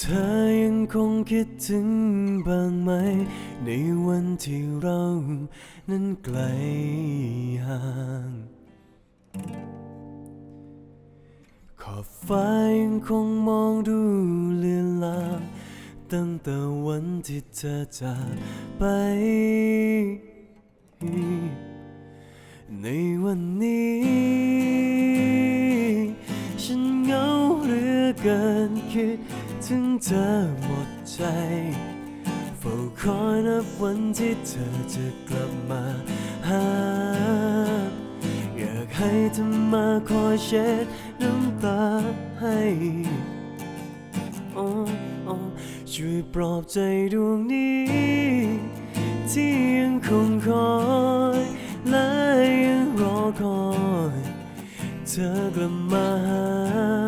เธอยังคงคิดถึงบ้างไหม ในวันที่เรานั้นไกลห่าง ขอบฟ้ายังคงมองดูเลือนลาตั้งแต่วันที่เธอจากไป ในวันนี้ ฉันเหงา อเกินคิดถึงเธอหมดใจเฝ้าคอยนับวันที่เธอจะกลับมาหา อยากให้เธอมาคอยเช็ดน้ำตาให้โอ้โอ้ช่วยปลอบใจดวงนี้ ที่ยังคงคอยและยังรอคอย เธอกลับมาหา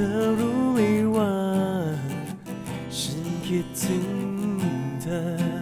ธอรู้ไหมว่า ฉันคิดถึงเธอ